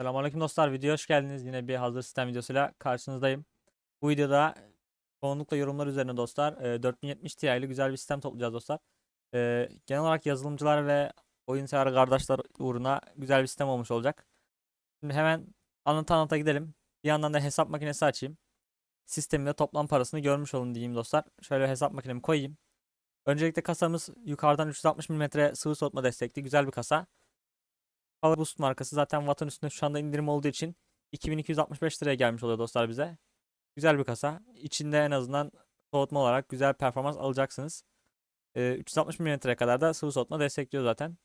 Selamünaleyküm dostlar. Videoya hoş geldiniz. Yine bir hazır sistem videosuyla karşınızdayım. Bu videoda çoğunlukla yorumlar üzerine dostlar e, 4070 Ti ile güzel bir sistem toplayacağız dostlar. E, genel olarak yazılımcılar ve oyun sever kardeşler uğruna güzel bir sistem olmuş olacak. Şimdi hemen anlata anlata gidelim. Bir yandan da hesap makinesi açayım. Sistemin de toplam parasını görmüş olun diyeyim dostlar. Şöyle hesap makinemi koyayım. Öncelikle kasamız yukarıdan 360 mm sıvı soğutma destekli güzel bir kasa. Power Boost markası zaten Watt'ın üstünde şu anda indirim olduğu için 2265 liraya gelmiş oluyor dostlar bize. Güzel bir kasa. İçinde en azından soğutma olarak güzel performans alacaksınız. Ee, 360 mm'ye kadar da sıvı soğutma destekliyor zaten.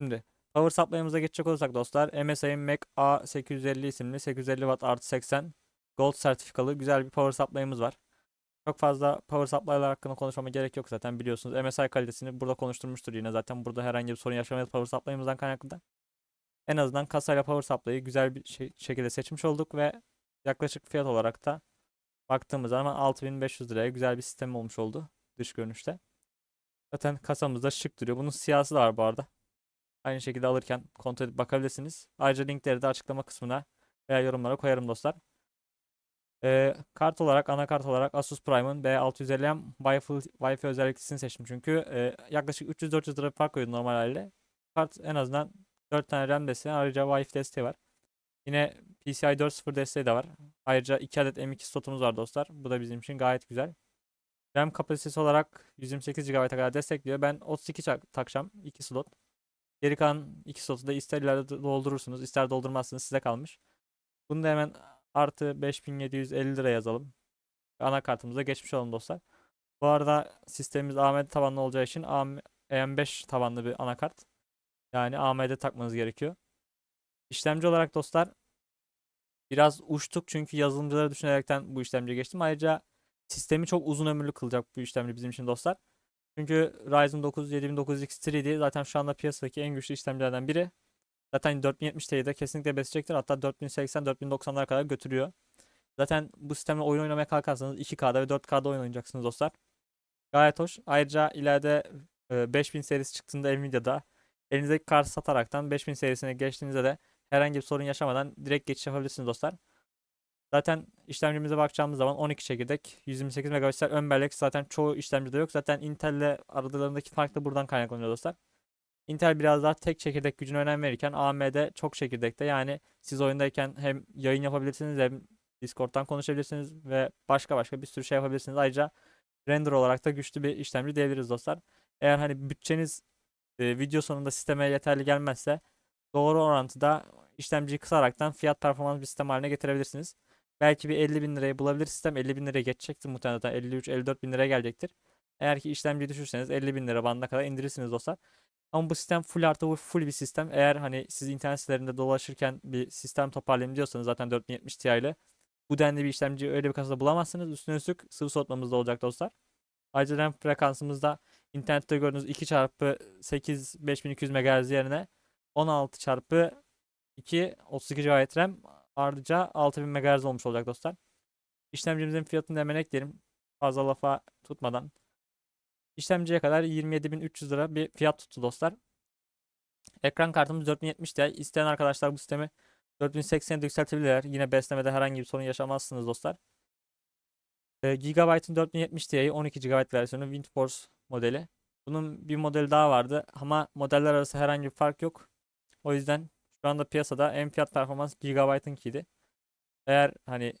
Şimdi power supply'ımıza geçecek olursak dostlar MSI'ın Mac A850 isimli 850 Watt artı 80 Gold sertifikalı güzel bir power supply'ımız var. Çok fazla power supply'lar hakkında konuşmama gerek yok zaten biliyorsunuz. MSI kalitesini burada konuşturmuştur yine zaten burada herhangi bir sorun yaşamayız power supply'ımızdan kaynaklı da. En azından kasayla power supply'ı güzel bir şey- şekilde seçmiş olduk ve yaklaşık fiyat olarak da baktığımız zaman 6500 liraya güzel bir sistem olmuş oldu dış görünüşte. Zaten kasamızda şık duruyor. Bunun siyahsı da var bu arada. Aynı şekilde alırken kontrol edip bakabilirsiniz. Ayrıca linkleri de açıklama kısmına veya yorumlara koyarım dostlar. Ee, kart olarak, anakart olarak Asus Prime'ın B650M Wi-Fi, Wi-Fi özelliklisini seçtim. Çünkü e, yaklaşık 300-400 lira fark koydu normal haliyle. Kart en azından 4 tane RAM desteği ayrıca Wi-Fi desteği var. Yine PCI 4.0 desteği de var. Ayrıca 2 adet M.2 slotumuz var dostlar. Bu da bizim için gayet güzel. RAM kapasitesi olarak 128 GB'a kadar destekliyor. Ben 32 tak- takacağım 2 slot. Geri kalan 2 slotu da ister ileride doldurursunuz, ister doldurmazsınız size kalmış. Bunu da hemen artı 5750 lira yazalım. Anakartımıza geçmiş olalım dostlar. Bu arada sistemimiz AMD tabanlı olacağı için AM AM5 tabanlı bir anakart. Yani AMD takmanız gerekiyor. İşlemci olarak dostlar biraz uçtuk çünkü yazılımcıları düşünerekten bu işlemciye geçtim. Ayrıca sistemi çok uzun ömürlü kılacak bu işlemci bizim için dostlar. Çünkü Ryzen 9 7900X 3D zaten şu anda piyasadaki en güçlü işlemcilerden biri. Zaten 4070 Ti'yi de kesinlikle besleyecektir. Hatta 4080 4090'lara kadar götürüyor. Zaten bu sistemle oyun oynamaya kalkarsanız 2K'da ve 4K'da oyun oynayacaksınız dostlar. Gayet hoş. Ayrıca ileride e, 5000 serisi çıktığında Nvidia'da elinizdeki kartı sataraktan 5000 serisine geçtiğinizde de herhangi bir sorun yaşamadan direkt geçiş yapabilirsiniz dostlar. Zaten işlemcimize bakacağımız zaman 12 çekirdek, 128 MHz'ler ön bellek zaten çoğu işlemcide yok. Zaten Intel'le aralarındaki fark da buradan kaynaklanıyor dostlar. Intel biraz daha tek çekirdek gücüne önem verirken AMD çok çekirdekte. Yani siz oyundayken hem yayın yapabilirsiniz hem Discord'dan konuşabilirsiniz ve başka başka bir sürü şey yapabilirsiniz. Ayrıca render olarak da güçlü bir işlemci diyebiliriz dostlar. Eğer hani bütçeniz e, video sonunda sisteme yeterli gelmezse doğru orantıda işlemciyi kısaraktan fiyat performans bir sistem haline getirebilirsiniz. Belki bir 50 bin liraya bulabilir sistem 50 bin liraya geçecektir muhtemelen zaten 53-54 bin liraya gelecektir. Eğer ki işlemciyi düşürseniz 50 bin lira bandına kadar indirirsiniz dostlar. Ama bu sistem full artı full bir sistem. Eğer hani siz internet sitelerinde dolaşırken bir sistem toparlayayım diyorsanız zaten 4070 Ti ile bu denli bir işlemci öyle bir kasada bulamazsınız. Üstüne üstlük sıvı soğutmamız da olacak dostlar. Ayrıca RAM frekansımızda internette gördüğünüz 2 çarpı 8 5200 MHz yerine 16 çarpı 2 32 GB RAM ayrıca 6000 MHz olmuş olacak dostlar. İşlemcimizin fiyatını hemen ekleyelim. Fazla lafa tutmadan. İşlemciye kadar 27.300 lira bir fiyat tuttu dostlar. Ekran kartımız 4070 Ti. İsteyen arkadaşlar bu sistemi 4080'e de yükseltebilirler. Yine beslemede herhangi bir sorun yaşamazsınız dostlar. E, Gigabyte'ın 4070 Ti'yi 12 GB versiyonu WindForce modeli. Bunun bir modeli daha vardı ama modeller arası herhangi bir fark yok. O yüzden şu anda piyasada en fiyat performans Gigabyte'ınkiydi. Eğer hani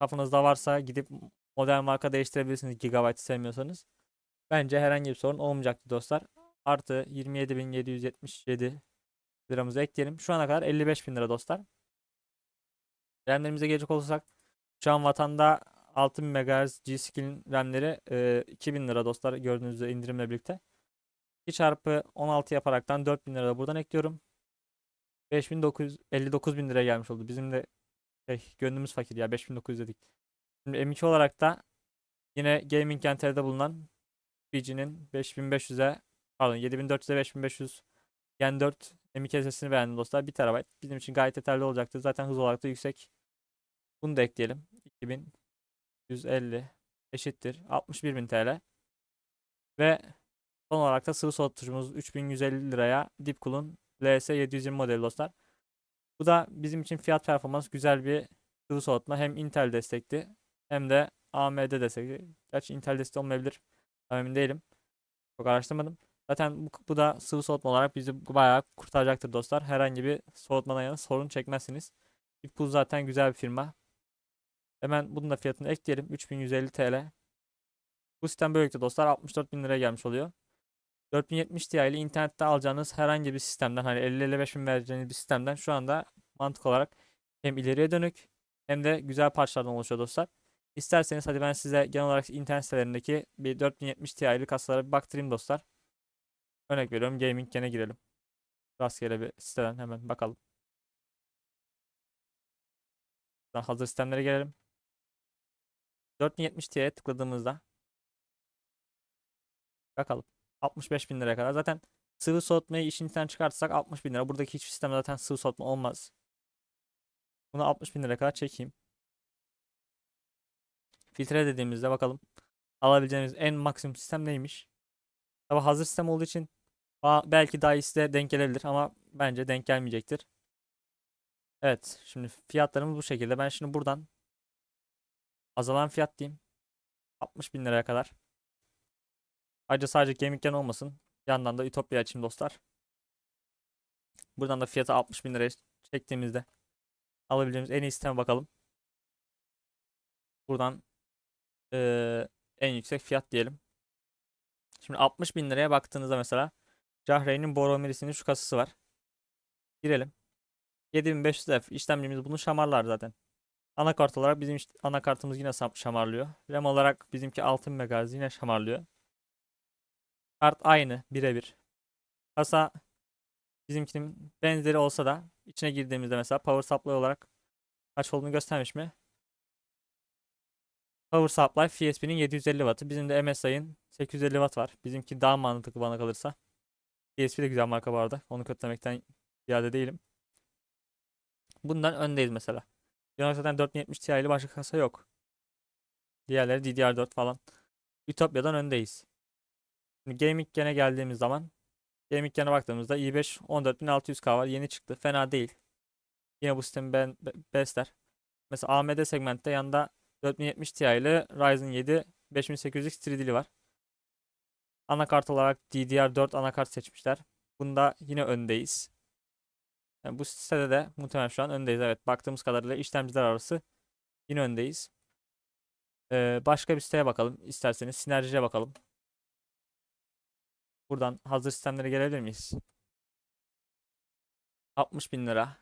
kafanızda varsa gidip model marka değiştirebilirsiniz Gigabyte sevmiyorsanız. Bence herhangi bir sorun olmayacaktı dostlar. Artı 27.777 liramızı ekleyelim. Şu ana kadar 55.000 lira dostlar. RAM'lerimize gelecek olursak şu an vatanda 6000 MHz G-Skill'in RAM'leri e, 2000 lira dostlar gördüğünüz üzere indirimle birlikte. 2 çarpı 16 yaparaktan 4000 lira da buradan ekliyorum. 5959 bin liraya gelmiş oldu. Bizim de şey, gönlümüz fakir ya 5900 dedik. Şimdi M2 olarak da yine Gaming Enter'de bulunan PG'nin 5500'e pardon 7400'e 5500 Gen 4 M2 SSD'sini beğendim dostlar. 1 TB bizim için gayet yeterli olacaktır. Zaten hız olarak da yüksek. Bunu da ekleyelim. 2150 eşittir 61.000 TL. Ve son olarak da sıvı soğutucumuz 3150 liraya Deepcool'un LS720 modeli dostlar. Bu da bizim için fiyat performans güzel bir sıvı soğutma. Hem Intel destekli hem de AMD destekli. Gerçi Intel destekli olmayabilir. Emin değilim. Çok araştırmadım. Zaten bu, bu da sıvı soğutma olarak bizi bayağı kurtaracaktır dostlar. Herhangi bir soğutmadan yana sorun çekmezsiniz. Deepcool zaten güzel bir firma. Hemen bunun da fiyatını ekleyelim. 3150 TL. Bu sistem böylelikle dostlar 64 bin liraya gelmiş oluyor. 4070 Ti ile internette alacağınız herhangi bir sistemden hani 50-55 bin vereceğiniz bir sistemden şu anda mantık olarak hem ileriye dönük hem de güzel parçalardan oluşuyor dostlar. İsterseniz hadi ben size genel olarak internet sitelerindeki bir 4070 Ti'li kasalara bir baktırayım dostlar. Örnek veriyorum gaming gene girelim. Rastgele bir siteden hemen bakalım. Hazır sistemlere gelelim. 4070 Ti'ye tıkladığımızda bakalım. 65 bin liraya kadar. Zaten sıvı soğutmayı işin içinden çıkartırsak 60 bin lira. Buradaki hiçbir sistemde zaten sıvı soğutma olmaz. Bunu 60 bin liraya kadar çekeyim. Filtre dediğimizde bakalım. Alabileceğimiz en maksimum sistem neymiş? Tabi hazır sistem olduğu için belki daha iyisi de denk gelebilir ama bence denk gelmeyecektir. Evet şimdi fiyatlarımız bu şekilde. Ben şimdi buradan azalan fiyat diyeyim. 60 bin liraya kadar. Ayrıca sadece gaming'den olmasın. Yandan da Ütopya açayım dostlar. Buradan da fiyatı 60 bin liraya çektiğimizde alabileceğimiz en iyi sisteme bakalım. Buradan eee, en yüksek fiyat diyelim. Şimdi 60 bin liraya baktığınızda mesela Cahreyn'in Boromir'sinin şu kasası var. Girelim. 7500 F işlemcimiz bunu şamarlar zaten. Anakart olarak bizim iş- anakartımız yine şamarlıyor. RAM olarak bizimki 6000 MHz yine şamarlıyor. Kart aynı birebir. Kasa bizimkinin benzeri olsa da içine girdiğimizde mesela power supply olarak kaç olduğunu göstermiş mi? Power supply FSP'nin 750 Watt'ı. Bizim de MSI'ın 850 Watt var. Bizimki daha mantıklı bana kalırsa. PSP de güzel marka bu. Onu kötülemekten ziyade değilim. Bundan öndeyiz mesela. Genel zaten 4070 Ti'li başka kasa yok. Diğerleri DDR4 falan. Ütopya'dan öndeyiz. Şimdi Gaming Gen'e geldiğimiz zaman Gaming Gen'e baktığımızda i5 14600K var. Yeni çıktı. Fena değil. Yine bu sistemi ben be- besler. Mesela AMD segmentte yanında 4070 Ti ile Ryzen 7 5800X 3D'li var. Anakart olarak DDR4 anakart seçmişler. Bunda yine öndeyiz. Yani bu sitede de muhtemelen şu an öndeyiz. Evet baktığımız kadarıyla işlemciler arası yine öndeyiz. Ee, başka bir siteye bakalım. İsterseniz Sinerji'ye bakalım. Buradan hazır sistemlere gelebilir miyiz? 60 bin lira.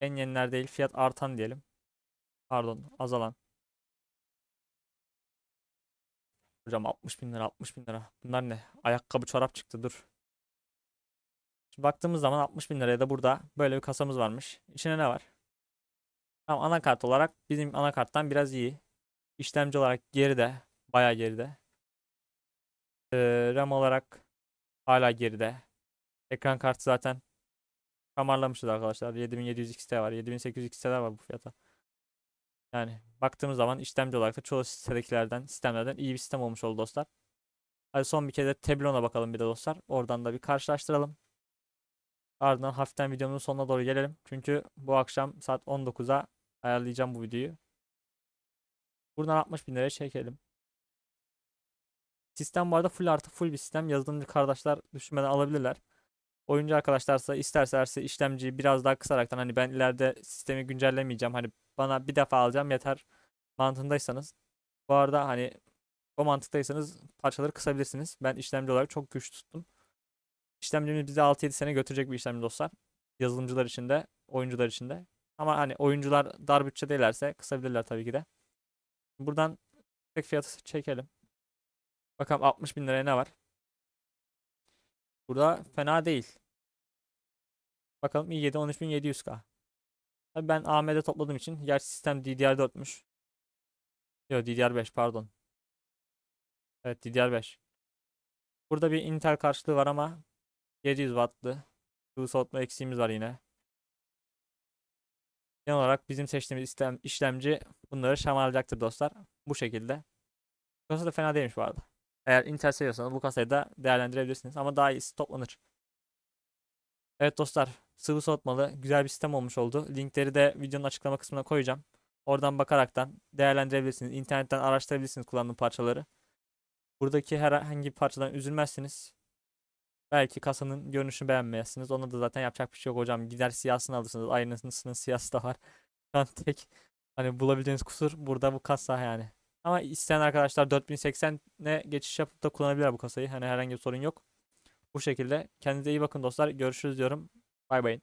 En yeniler değil fiyat artan diyelim. Pardon azalan. Hocam 60 bin lira 60 bin lira. Bunlar ne? Ayakkabı çorap çıktı dur. Şimdi baktığımız zaman 60 bin liraya da burada böyle bir kasamız varmış. İçine ne var? Tamam anakart olarak bizim anakarttan biraz iyi. İşlemci olarak geride. Bayağı geride. Ee, RAM olarak hala geride. Ekran kartı zaten kamarlamışız arkadaşlar. 7700 XT var. 7800 XT'ler var bu fiyata. Yani baktığımız zaman işlemci olarak da çoğu sitedekilerden, sistemlerden iyi bir sistem olmuş oldu dostlar. Hadi son bir kere de Teblon'a bakalım bir de dostlar. Oradan da bir karşılaştıralım. Ardından hafiften videomuzun sonuna doğru gelelim. Çünkü bu akşam saat 19'a ayarlayacağım bu videoyu. Buradan 60 bin liraya çekelim. Sistem bu arada full artı full bir sistem. Yazılımcı kardeşler düşünmeden alabilirler. Oyuncu arkadaşlarsa isterse işlemciyi biraz daha kısaraktan hani ben ileride sistemi güncellemeyeceğim. Hani bana bir defa alacağım yeter mantığındaysanız. Bu arada hani o mantıktaysanız parçaları kısabilirsiniz. Ben işlemci olarak çok güç tuttum. İşlemcimiz bize 6-7 sene götürecek bir işlemci dostlar. Yazılımcılar için de, oyuncular için de. Ama hani oyuncular dar bütçedeylerse kısabilirler tabii ki de. Buradan tek fiyatı çekelim. Bakalım 60 bin liraya ne var? Burada fena değil. Bakalım i7 13700K. Tabii ben AMD topladığım için gerçi sistem DDR4'müş. Yok DDR5 pardon. Evet DDR5. Burada bir Intel karşılığı var ama 700 wattlı sıvı soğutma eksiğimiz var yine. Genel olarak bizim seçtiğimiz işlem, işlemci bunları şamalayacaktır dostlar. Bu şekilde. Kasa da fena değilmiş bu arada. Eğer Intel seviyorsanız bu kasayı da değerlendirebilirsiniz. Ama daha iyisi toplanır. Evet dostlar, sıvı soğutmalı güzel bir sistem olmuş oldu. Linkleri de videonun açıklama kısmına koyacağım. Oradan bakaraktan değerlendirebilirsiniz. İnternetten araştırabilirsiniz kullandığım parçaları. Buradaki herhangi bir parçadan üzülmezsiniz. Belki kasanın görünüşünü beğenmeyesiniz. Ona da zaten yapacak bir şey yok hocam. Gider siyahsını alırsınız. Aynısının siyahsı da var. An tek hani bulabileceğiniz kusur burada bu kasa yani. Ama isteyen arkadaşlar 4080'e geçiş yapıp da kullanabilir bu kasayı. Hani herhangi bir sorun yok. Bu şekilde. Kendinize iyi bakın dostlar. Görüşürüz diyorum. Bay bay.